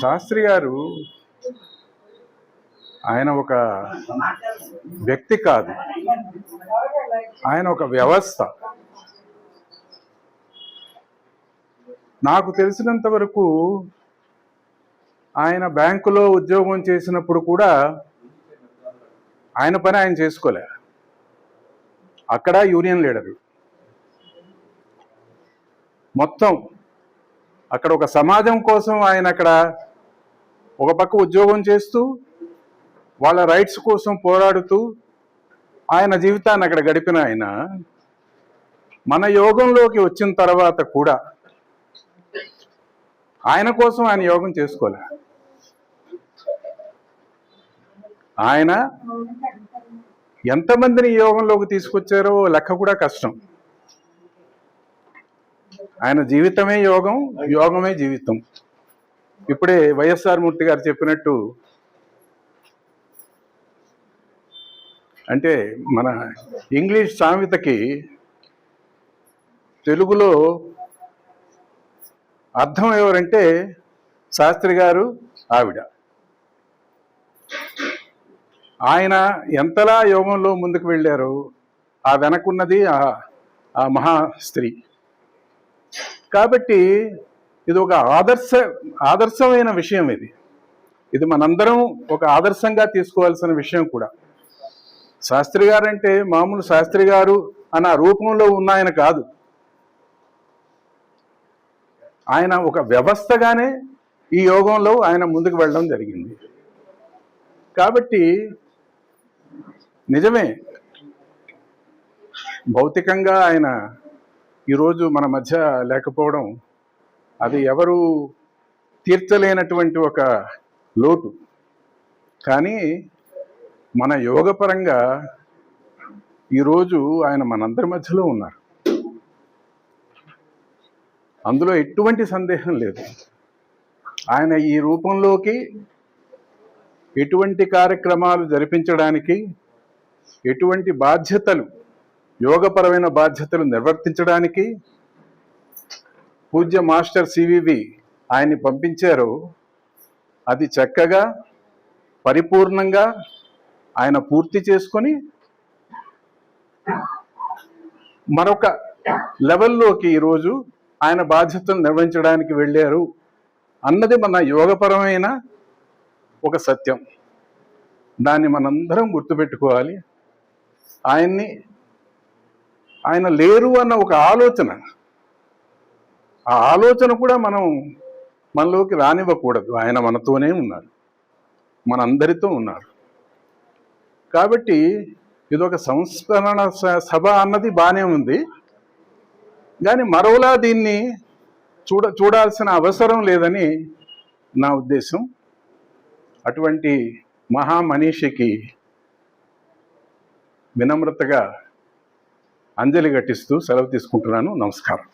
శాస్త్రి గారు ఆయన ఒక వ్యక్తి కాదు. ఆయన ఒక వ్యవస్థ. నాకు తెలిసినంత వరకు ఆయన బ్యాంకులో ఉద్యోగం చేసినప్పుడు కూడా ఆయన పని ఆయన చేసుకోలే. అక్కడ యూనియన్ లీడరు. మొత్తం అక్కడ ఒక సమాజం కోసం ఆయన అక్కడ ఒక పక్క ఉద్యోగం చేస్తూ వాళ్ళ రైట్స్ కోసం పోరాడుతూ ఆయన జీవితాన్ని అక్కడ గడిపిన ఆయన. మన యోగంలోకి వచ్చిన తర్వాత కూడా ఆయన కోసం ఆయన యోగం చేసుకోలే. ఆయన ఎంతమందిని యోగంలోకి తీసుకొచ్చారో లెక్క కూడా కష్టం. ఆయన జీవితమే యోగం యోగమే జీవితం. ఇప్పుడే వైఎస్ఆర్ మూర్తి గారు చెప్పినట్టు అంటే మన ఇంగ్లీష్ సామెతకి తెలుగులో అర్థం ఎవరంటే శాస్త్రి గారు ఆవిడ. ఆయన ఎంతలా యోగంలో ముందుకు వెళ్ళారో ఆ వెనకున్నది ఆ ఆ మహా స్త్రీ. కాబట్టి ఇది ఒక ఆదర్శ ఆదర్శమైన విషయం ఇది. ఇది మనందరం ఒక ఆదర్శంగా తీసుకోవాల్సిన విషయం కూడా. శాస్త్రి గారు అంటే మామూలు శాస్త్రి గారు అన్న రూపంలో ఉన్న ఆయన కాదు. ఆయన ఒక వ్యవస్థగానే ఈ యోగంలో ఆయన ముందుకు వెళ్ళడం జరిగింది. కాబట్టి నిజమే భౌతికంగా ఆయన ఈరోజు మన మధ్య లేకపోవడం అది ఎవరు తీర్చలేనటువంటి ఒక లోటు. కానీ మన యోగపరంగా ఈరోజు ఆయన మనందరి మధ్యలో ఉన్నారు. అందులో ఎటువంటి సందేహం లేదు. ఆయన ఈ రూపంలోకి ఎటువంటి కార్యక్రమాలు జరిపించడానికి ఎటువంటి బాధ్యతలు యోగపరమైన బాధ్యతలు నిర్వర్తించడానికి పూజ్య మాస్టర్ సివివి ఆయన్ని పంపించారు. అది చక్కగా పరిపూర్ణంగా ఆయన పూర్తి చేసుకొని మరొక లెవెల్లోకి ఈరోజు ఆయన బాధ్యతలు నిర్వహించడానికి వెళ్ళారు అన్నది మన యోగపరమైన ఒక సత్యం. దాన్ని మనందరం గుర్తుపెట్టుకోవాలి. ఆయన్ని ఆయన లేరు అన్న ఒక ఆలోచన. ఆ ఆలోచన కూడా మనం మనలోకి రానివ్వకూడదు. ఆయన మనతోనే ఉన్నారు. మనందరితో ఉన్నారు. కాబట్టి ఇది ఒక సంస్కరణ స- సభ అన్నది బాగానే ఉంది. కానీ మరోలా దీన్ని చూడ చూడాల్సిన అవసరం లేదని నా ఉద్దేశం. అటువంటి మహామనీషికి వినమ్రతగా అంజలి ఘటిస్తూ సెలవు తీసుకుంటున్నాను. నమస్కారం.